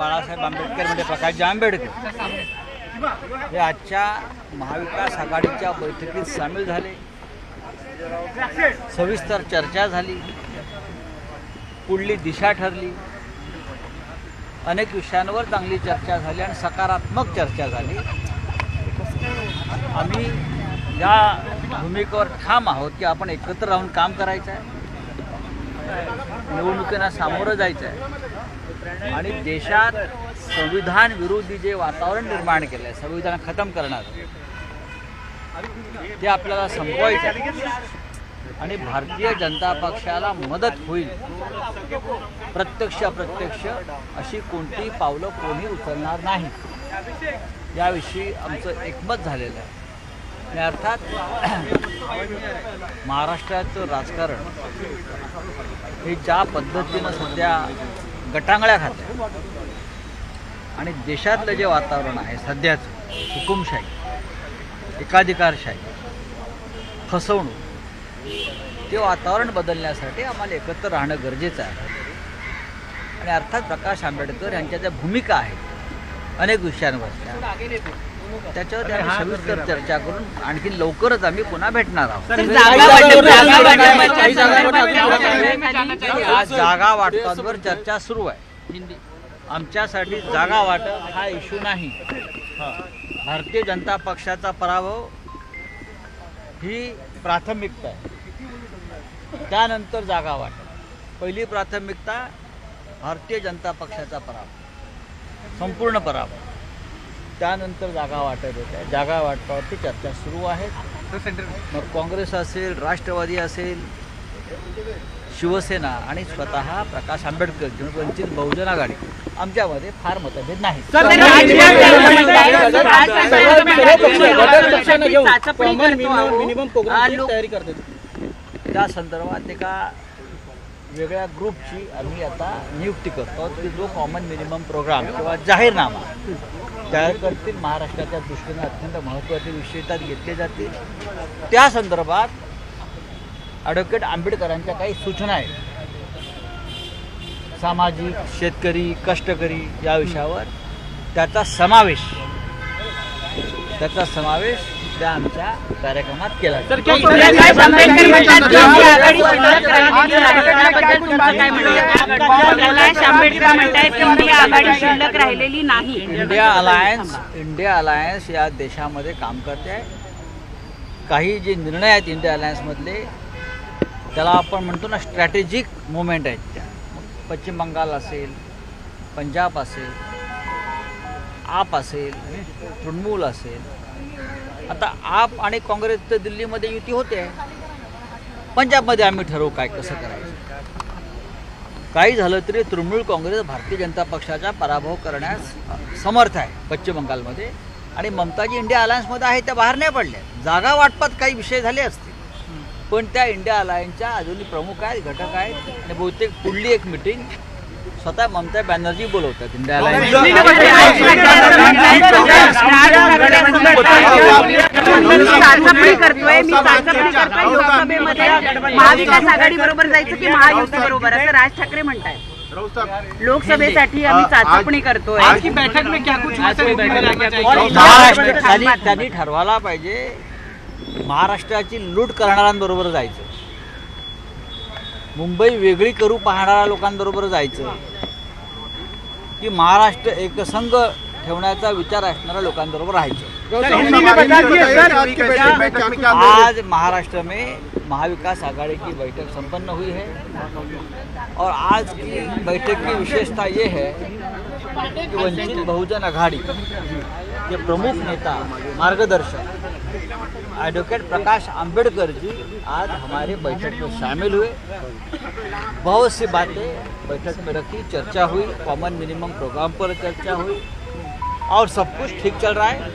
बाळासाहेब आंबेडकर म्हणजे प्रकाशजी आंबेडकर. हे आजच्या महाविकास आघाडीच्या बैठकीत सामील झाले. सविस्तर चर्चा झाली. पुढली दिशा ठरली. अनेक विषयांवर चांगली चर्चा झाली आणि सकारात्मक चर्चा झाली. आम्ही या भूमिकेवर ठाम आहोत की आपण एकत्र राहून काम करायचं आहे. निवडणुकींना सामोरं जायचं आहे आणि देशात संविधान विरोधी जे वातावरण निर्माण केलं आहे संविधान खतम करणार ते आपल्याला संपवायचं आहे आणि भारतीय जनता पक्षाला मदत होईल. प्रत्यक्ष अप्रत्यक्ष अशी कोणतीही पावलं कोणी उचलणार नाही. याविषयी आमचं एकमत झालेलं आहे. आणि अर्थात महाराष्ट्राचं राजकारण हे ज्या पद्धतीनं सध्या गटांगळ्या खात आणि देशातलं जे वातावरण आहे सध्याचं हुकुमशाही एकाधिकारशाही फसवणूक ते वातावरण बदलण्यासाठी आम्हाला एकत्र राहणं गरजेचं आहे. आणि अर्थात प्रकाश आंबेडकर यांच्या ज्या भूमिका आहेत अनेक विषयांवर त्याच्यावर आम्ही सविस्तर चर्चा करून आणखी लवकरच आम्ही पुन्हा भेटणार आहोत. आज जागा वाटपांवर चर्चा सुरू आहे. आमच्यासाठी जागा वाटप हा इश्यू नाही. भारतीय जनता पक्षाचा पराभव ही प्राथमिकता आहे. त्यानंतर जागा वाटप. पहिली प्राथमिकता भारतीय जनता पक्षाचा पराभव. संपूर्ण पराभव. त्यानंतर जागा वाटप होत आहे जागा वाटपावरती चर्चा सुरू आहे मग काँग्रेस असेल राष्ट्रवादी असेल शिवसेना आणि स्वतः प्रकाश आंबेडकर किंवा वंचित बहुजन आघाडी आमच्यामध्ये फार मतभेद नाही त्या संदर्भात एका वेगळ्या ग्रुपची आम्ही आता नियुक्ती करतो. की जो कॉमन मिनिमम प्रोग्राम किंवा जाहीरनामा तयार करतील. महाराष्ट्राच्या दृष्टीने अत्यंत महत्त्वाचे विषय त्यात घेतले जातील. त्या संदर्भात ॲडव्होकेट आंबेडकरांच्या काही सूचना आहेत. सामाजिक शेतकरी कष्टकरी या विषयावर त्याचा समावेश त्याचा समावेश त्या आमच्या कार्यक्रमात केला की इंडिया अलायन्स इंडिया अलायन्स या देशामध्ये काम करते आहे काही जे निर्णय आहेत इंडिया अलायन्समधले त्याला आपण म्हणतो ना स्ट्रॅटेजिक मुवमेंट आहेत त्या पश्चिम बंगाल असेल पंजाब असेल आप असेल तृणमूल असेल. आता आप आणि काँग्रेस तर दिल्लीमध्ये युती होते. पंजाबमध्ये आम्ही ठरवू काय कसं करायचं? काही झालं तरी तृणमूल काँग्रेस भारतीय जनता पक्षाचा पराभव करण्यास समर्थ आहे पश्चिम बंगालमध्ये. आणि ममताजी इंडिया अलायन्समध्ये आहे त्या बाहेर नाही पडल्या. जागा वाटपात काही विषय झाले असतील. पण त्या इंडिया अलायन्सच्या अजूनही प्रमुख आहेत घटक आहेत. आणि बहुतेक पुढली एक मिटिंग स्वतः ममता बॅनर्जी बोलवतात इंडिया अलायन्स मी चाचपणी करतोय मी चाचपणी करतोय लोकसभेमध्ये महाविकास आघाडी बरोबर जायचं की महायुती बरोबर असं राज ठाकरे म्हणतायत लोकसभेसाठी आम्ही चाचपणी करतोय आज की बैठक में क्या कुछ हुआ सर महाराष्ट्र त्यांनी ठरवायला पाहिजे महाराष्ट्राची लूट करणाऱ्यांबरोबर जायचं मुंबई वेगळी करू पाहणाऱ्या लोकांबरोबर जायचं. की महाराष्ट्र एकसंघ ठेवण्याचा विचार असणाऱ्या लोकांबरोबर राहायचं. आज महाराष्ट्र में महाविकास आघाड़ी की बैठक संपन्न हुई है और आज की बैठक की विशेषता ये है कि वंचित बहुजन आघाड़ी के प्रमुख नेता मार्गदर्शक एडवोकेट प्रकाश अंबेडकर जी आज हमारे बैठक में शामिल हुए। बहुत सी बातें बैठक में रखी, चर्चा हुई कॉमन मिनिमम प्रोग्राम पर चर्चा हुई, और सब कुछ ठीक चल रहा है,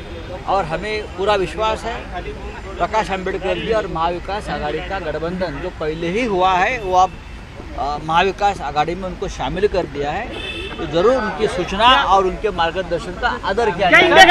और हमें पूरा विश्वास है। प्रकाश अंबेडकर जी और महाविकास आघाड़ी का गठबंधन जो पहले ही हुआ है, वो अब महाविकास आघाड़ी में उनको शामिल कर दिया है। तो ज़रूर उनकी सूचना और उनके मार्गदर्शन का आदर किया जाएगा